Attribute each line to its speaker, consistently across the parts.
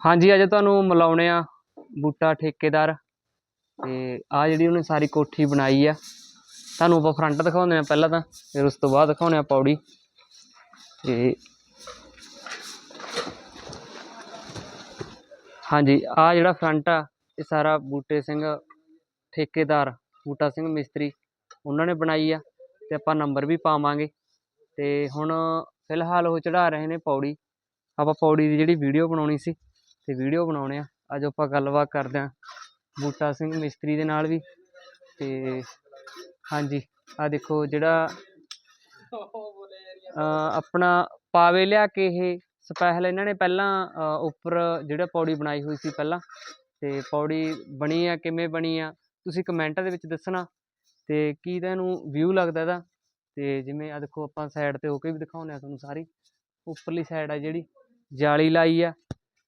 Speaker 1: ਹਾਂਜੀ, ਅੱਜ ਤੁਹਾਨੂੰ ਮਿਲਾਉਣੇ ਆ ਬੂਟਾ ਠੇਕੇਦਾਰ ਤੇ ਆ ਜਿਹੜੀ ਉਹਨੇ ਸਾਰੀ ਕੋਠੀ ਬਣਾਈ ਆ, ਤੁਹਾਨੂੰ ਆਪਾਂ ਫਰੰਟ ਦਿਖਾਉਂਦੇ ਆ ਪਹਿਲਾਂ ਤਾਂ, ਫਿਰ ਉਸ ਤੋਂ ਬਾਅਦ ਦਿਖਾਉਂਦੇ ਆ ਪੌੜੀ ਤੇ ਹਾਂਜੀ ਆ ਜਿਹੜਾ ਫਰੰਟ ਆ, ਇਹ ਸਾਰਾ ਬੂਟੇ ਸਿੰਘ ਠੇਕੇਦਾਰ, ਬੂਟਾ ਸਿੰਘ ਮਿਸਤਰੀ ਉਹਨਾਂ ਨੇ ਬਣਾਈ ਆ ਤੇ ਆਪਾਂ ਨੰਬਰ ਵੀ ਪਾਵਾਂਗੇ ਤੇ ਹੁਣ ਫਿਲਹਾਲ ਉਹ ਚੜਾ ਰਹੇ ਨੇ ਪੌੜੀ, ਆਪਾਂ ਪੌੜੀ ਦੀ ਜਿਹੜੀ ਵੀਡੀਓ ਬਣਾਉਣੀ ਸੀ ਤੇ ਵੀਡੀਓ ਬਣਾਉਣੇ ਆ। ਅੱਜ ਆਪਾਂ ਗੱਲਬਾਤ ਕਰਦੇ ਆ ਬੂਟਾ ਸਿੰਘ ਮਿਸਤਰੀ ਦੇ ਨਾਲ ਵੀ ਤੇ ਹਾਂਜੀ ਆ ਦੇਖੋ ਜਿਹੜਾ ਆਪਣਾ ਪਾਵੇ ਲਿਆ ਕੇ ਇਹ ਸਪੈਸ਼ਲ ਇਹਨਾਂ ਨੇ ਪਹਿਲਾਂ ਉੱਪਰ ਜਿਹੜਾ ਪੌੜੀ ਬਣਾਈ ਹੋਈ ਸੀ ਪਹਿਲਾਂ ਤੇ ਪੌੜੀ ਬਣੀ ਆ, ਕਿਵੇਂ ਬਣੀ ਆ, ਤੁਸੀਂ ਕਮੈਂਟਾਂ ਦੇ ਵਿੱਚ ਦੱਸਣਾ ਤੇ ਕੀ ਤੁਹਾਨੂੰ ਵਿਊ ਲੱਗਦਾ ਇਹਦਾ ਤੇ ਜਿਵੇਂ ਆ ਦੇਖੋ ਆਪਾਂ ਸਾਈਡ ਤੇ ਹੋ ਕੇ ਵੀ ਦਿਖਾਉਂਦੇ ਆ ਤੁਹਾਨੂੰ ਸਾਰੀ, ਉੱਪਰਲੀ ਸਾਈਡ ਆ ਜਿਹੜੀ ਜਾਲੀ ਲਾਈ ਆ।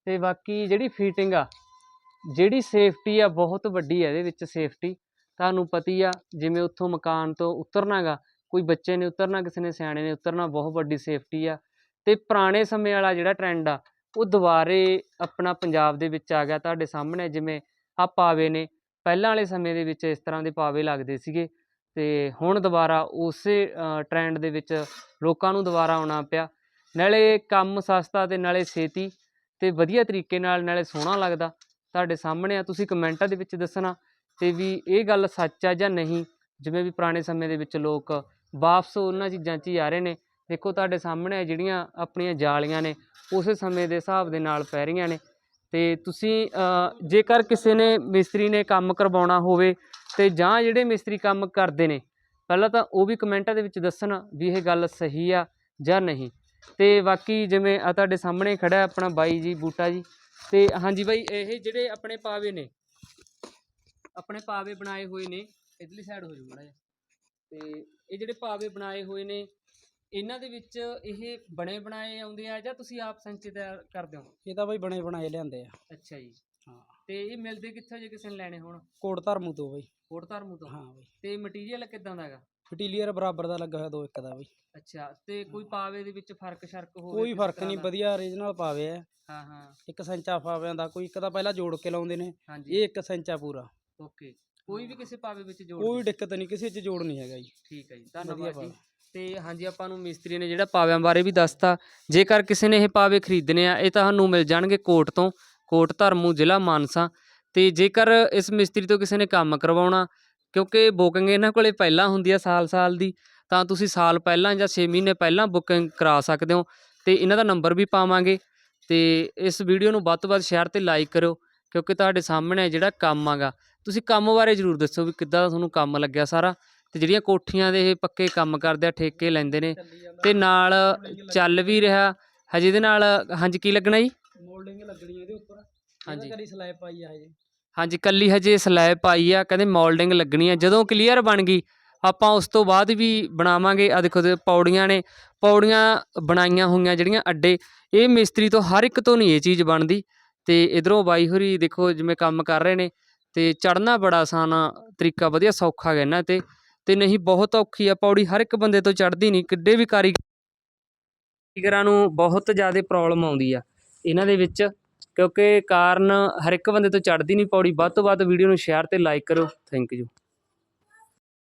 Speaker 1: ਤੇ ਬਾਕੀ ਜਿਹੜੀ ਫਿਟਿੰਗ ਆ, ਜਿਹੜੀ ਸੇਫਟੀ ਆ, ਬਹੁਤ ਵੱਡੀ ਆ ਇਹਦੇ ਵਿੱਚ ਸੇਫਟੀ ਤੁਹਾਨੂੰ ਪਤੀ ਆ, ਜਿਵੇਂ ਉੱਥੋਂ ਮਕਾਨ ਤੋਂ ਉਤਰਨਾ ਗਾ ਕੋਈ ਬੱਚੇ ਨੇ ਉਤਰਨਾ, ਕਿਸੇ ਨੇ ਸਿਆਣੇ ਨੇ ਉਤਰਨਾ, ਬਹੁਤ ਵੱਡੀ ਸੇਫਟੀ ਆ। ਤੇ ਪੁਰਾਣੇ ਸਮੇਂ ਵਾਲਾ ਜਿਹੜਾ ਟ੍ਰੈਂਡ ਆ, ਉਹ ਦੁਬਾਰੇ ਆਪਣਾ ਪੰਜਾਬ ਦੇ ਵਿੱਚ ਆ ਗਿਆ ਤੁਹਾਡੇ ਸਾਹਮਣੇ। ਜਿਵੇਂ ਆ ਪਾਵੇ ਨੇ, ਪਹਿਲਾਂ ਵਾਲੇ ਸਮੇਂ ਦੇ ਵਿੱਚ ਇਸ ਤਰ੍ਹਾਂ ਦੇ ਪਾਵੇ ਲੱਗਦੇ ਸੀਗੇ। ਤੇ ਹੁਣ ਦੁਬਾਰਾ ਉਸੇ ਟ੍ਰੈਂਡ ਦੇ ਵਿੱਚ ਲੋਕਾਂ ਨੂੰ ਦੁਬਾਰਾ ਆਉਣਾ ਪਿਆ। ਨਾਲੇ ਕੰਮ ਸਸਤਾ ਤੇ ਨਾਲੇ ਛੇਤੀ। ਤੇ ਵਧੀਆ ਤਰੀਕੇ ਨਾਲ ਨਾਲੇ ਸੋਹਣਾ ਲੱਗਦਾ। ਤੁਹਾਡੇ ਸਾਹਮਣੇ ਆ, ਤੁਸੀਂ ਕਮੈਂਟਾਂ ਦੇ ਵਿੱਚ ਦੱਸਣਾ ਤੇ ਵੀ ਇਹ ਗੱਲ ਸੱਚ ਆ ਜਾਂ ਨਹੀਂ। ਜਿਵੇਂ ਵੀ ਪੁਰਾਣੇ ਸਮੇਂ ਦੇ ਵਿੱਚ ਲੋਕ ਵਾਪਸ ਉਹਨਾਂ ਚੀਜ਼ਾਂ 'ਚ ਹੀ ਆ ਰਹੇ ਨੇ। ਦੇਖੋ ਤੁਹਾਡੇ ਸਾਹਮਣੇ ਆ ਜਿਹੜੀਆਂ ਆਪਣੀਆਂ ਜਾਲੀਆਂ ਨੇ, ਉਸੇ ਸਮੇਂ ਦੇ ਹਿਸਾਬ ਦੇ ਨਾਲ ਪੈ ਰਹੀਆਂ ਨੇ। ਤੇ ਤੁਸੀਂ ਜੇਕਰ ਕਿਸੇ ਨੇ, ਮਿਸਤਰੀ ਨੇ ਕੰਮ ਕਰਵਾਉਣਾ ਹੋਵੇ ਤੇ ਜਾਂ ਜਿਹੜੇ ਮਿਸਤਰੀ ਕੰਮ ਕਰਦੇ ਨੇ, ਪਹਿਲਾਂ ਤਾਂ ਉਹ ਵੀ ਕਮੈਂਟਾਂ ਦੇ ਵਿੱਚ ਦੱਸਣ ਵੀ ਇਹ ਗੱਲ ਸਹੀ ਆ ਜਾਂ ਨਹੀਂ। ਤੇ ਬਾਕੀ ਜਿਵੇਂ ਆ ਤੁਹਾਡੇ ਸਾਹਮਣੇ ਖੜਾ ਆਪਣਾ ਬਾਈ ਜੀ ਬੂਟਾ ਜੀ। ਤੇ ਹਾਂਜੀ ਬਾਈ ਇਹ ਜਿਹੜੇ ਆਪਣੇ ਪਾਵੇ ਨੇ ਆਪਣੇ ਪਾਵੇ ਬਣਾਏ ਹੋਏ ਨੇ ਇਧਰਲੀ ਸਾਈਡ ਹੋ ਜਾਓ ਮਾੜਾ ਜਿਹਾ। ਤੇ ਇਹ ਜਿਹੜੇ ਪਾਵੇ ਬਣਾਏ ਹੋਏ ਨੇ ਇਹਨਾਂ ਦੇ ਵਿੱਚ ਇਹ ਬਣੇ ਬਣਾਏ ਆਉਂਦੇ ਆ ਜਾਂ ਤੁਸੀਂ ਆਪ ਸੰਚਿਤ ਕਰਦੇ ਹੋ?
Speaker 2: ਇਹ ਤਾਂ ਬਈ ਬਣੇ ਬਣਾਏ ਲਿਆਂਦੇ ਆ।
Speaker 1: ਅੱਛਾ ਜੀ। ਤੇ ਇਹ ਮਿਲਦੇ ਕਿੱਥੋਂ ਜੇ ਕਿਸੇ ਨੇ ਲੈਣੇ ਹੋਣ?
Speaker 2: ਕੋਟ ਧਰਮੂ ਤੋਂ ਬਈ।
Speaker 1: ਕੋਟ ਧਰਮੂ ਤੋਂ?
Speaker 2: ਹਾਂ ਬਈ।
Speaker 1: ਤੇ ਮਟੀਰੀਅਲ ਕਿੱਦਾਂ ਦਾ ਹੈਗਾ?
Speaker 2: ਫਟੀਲੀਅਰ ਬਰਾਬਰ ਦਾ ਲੱਗਾ ਹੋਇਆ ਦੋ ਇੱਕ ਦਾ ਬਈ।
Speaker 1: ਅੱਛਾ ਤੇ ਕੋਈ ਪਾਵੇ ਦੇ ਵਿੱਚ ਫ਼ਰਕ ਸ਼ਰਕ ਹੋਵੇ
Speaker 2: ਕੋਈ ਫ਼ਰਕ ਨਹੀਂ? ਵਧੀਆ ਓਰੀਜਨਲ ਪਾਵੇ ਆ।
Speaker 1: ਹਾਂ ਹਾਂ।
Speaker 2: ਇੱਕ ਸੈਂਚਾ ਪਾਵਿਆਂ ਦਾ ਕੋਈ ਇੱਕ ਤਾਂ ਪਹਿਲਾਂ ਜੋੜ ਕੇ ਲਾਉਂਦੇ ਨੇ ਇਹ ਇੱਕ ਸੈਂਚਾ ਪੂਰਾ।
Speaker 1: ਓਕੇ। ਕੋਈ ਵੀ ਕਿਸੇ ਪਾਵੇ ਵਿੱਚ ਜੋੜ
Speaker 2: ਕੋਈ। ਦਿੱਕਤ ਨਹੀਂ ਕਿਸੇ 'ਚ ਜੋੜ ਨਹੀਂ ਹੈਗਾ ਜੀ।
Speaker 1: ਠੀਕ ਹੈ ਜੀ ਧੰਨਵਾਦ ਜੀ। ਤੇ ਹਾਂਜੀ ਆਪਾਂ ਨੂੰ ਮਿਸਤਰੀ ਨੇ ਜਿਹੜਾ ਪਾਵਿਆਂ ਬਾਰੇ ਵੀ ਦੱਸਤਾ ਜੇਕਰ ਕਿਸੇ ਨੇ ਇਹ ਪਾਵੇ ਖਰੀਦਣੇ ਆ ਇਹ ਤੁਹਾਨੂੰ ਮਿਲ ਜਾਣਗੇ ਕੋਟ ਤੋਂ। ਕੋਟ ਧਰਮੂ ਜ਼ਿਲ੍ਹਾ ਮਾਨਸਾ। ਤੇ ਜੇਕਰ ਇਸ ਮਿਸਤਰੀ ਤੋਂ ਕਿਸੇ ਨੇ ਕੰਮ ਕਰਵਾਉਣਾ, ਕਿਉਂਕਿ ਬੁਕਿੰਗ ਇਹਨਾਂ ਕੋਲੇ ਪਹਿਲਾਂ ਹੁੰਦੀ ਆ ਸਾਲ-ਸਾਲ ਦੀ, ਤਾਂ ਤੁਸੀਂ ਸਾਲ ਪਹਿਲਾਂ ਜਾਂ 6 ਮਹੀਨੇ ਪਹਿਲਾਂ ਬੁਕਿੰਗ ਕਰਾ ਸਕਦੇ ਹੋ ਤੇ ਇਹਨਾਂ ਦਾ ਨੰਬਰ ਵੀ ਪਾਵਾਂਗੇ। ਤੇ ਇਸ ਵੀਡੀਓ ਨੂੰ ਵੱਧ ਤੋਂ ਵੱਧ ਸ਼ੇਅਰ ਤੇ ਲਾਈਕ ਕਰਿਓ, ਕਿਉਂਕਿ ਤੁਹਾਡੇ ਸਾਹਮਣੇ ਜਿਹੜਾ ਕੰਮ ਆਗਾ, ਤੁਸੀਂ ਕੰਮ ਬਾਰੇ ਜ਼ਰੂਰ ਦੱਸੋ ਵੀ ਕਿੱਦਾਂ ਦਾ ਤੁਹਾਨੂੰ ਕੰਮ ਲੱਗਿਆ ਸਾਰਾ। ਤੇ ਜਿਹੜੀਆਂ ਕੋਠੀਆਂ ਦੇ ਇਹ ਪੱਕੇ ਕੰਮ ਕਰਦੇ ਆ, ਠੇਕੇ ਲੈਂਦੇ ਨੇ, ਤੇ ਨਾਲ ਚੱਲ ਵੀ ਰਿਹਾ, ਹਜੇ ਇਹਦੇ ਨਾਲ, ਹਾਂਜੀ, ਕੀ ਲੱਗਣਾ ਜੀ?
Speaker 2: ਮੋਲਡਿੰਗ ਲੱਗਣੀ ਇਹਦੇ ਉੱਪਰ।
Speaker 1: ਹਾਂਜੀ।
Speaker 2: ਕਰੀ ਸਲੈਬ ਪਾਈ ਆ ਹਜੇ?
Speaker 1: ਹਾਂਜੀ ਕੱਲੀ ਹਜੇ ਸਲੈਬ ਪਾਈ ਆ ਕਹਿੰਦੇ ਮੋਲਡਿੰਗ ਲੱਗਣੀ ਆ। ਜਦੋਂ ਕਲੀਅਰ ਬਣ ਗਈ ਆਪਾਂ ਉਸ ਤੋਂ ਬਾਅਦ ਵੀ ਬਣਾਵਾਂਗੇ। ਆ ਦੇਖੋ ਤੇ ਪੌੜੀਆਂ ਨੇ ਪੌੜੀਆਂ ਬਣਾਈਆਂ ਹੋਈਆਂ ਜਿਹੜੀਆਂ ਅੱਡੇ। ਇਹ ਮਿਸਤਰੀ ਤੋਂ ਹਰ ਇੱਕ ਤੋਂ ਨਹੀਂ ਇਹ ਚੀਜ਼ ਬਣਦੀ। ਤੇ ਇਧਰੋਂ ਬਾਈ ਹੋਰੀ ਦੇਖੋ ਜਿਵੇਂ ਕੰਮ ਕਰ ਰਹੇ ਨੇ ਤੇ ਚੜਨਾ ਬੜਾ ਆਸਾਨ ਤਰੀਕਾ ਵਧੀਆ ਸੌਖਾ ਹੈ ਇਹਨਾਂ ਤੇ। ਤੇ ਨਹੀਂ ਬਹੁਤ ਔਖੀ ਆ ਪੌੜੀ ਹਰ ਇੱਕ ਬੰਦੇ ਤੋਂ ਚੜਦੀ ਨਹੀਂ ਕਿੱਡੇ ਵੀ ਕਾਰੀਗਰਾਂ ਨੂੰ ਬਹੁਤ ਜ਼ਿਆਦਾ ਪ੍ਰੋਬਲਮ ਆਉਂਦੀ ਆ। ਇਹਨਾਂ ਦੇ ਵਿੱਚ, ਕਿਉਂਕਿ ਕਾਰਨ ਹਰ ਇੱਕ ਬੰਦੇ ਤੋਂ ਚੜ੍ਹਦੀ ਨਹੀਂ ਪੌੜੀ। ਵੱਧ ਤੋਂ ਵੱਧ ਵੀਡੀਓ ਨੂੰ ਸ਼ੇਅਰ ਅਤੇ ਲਾਈਕ ਕਰੋ। Thank you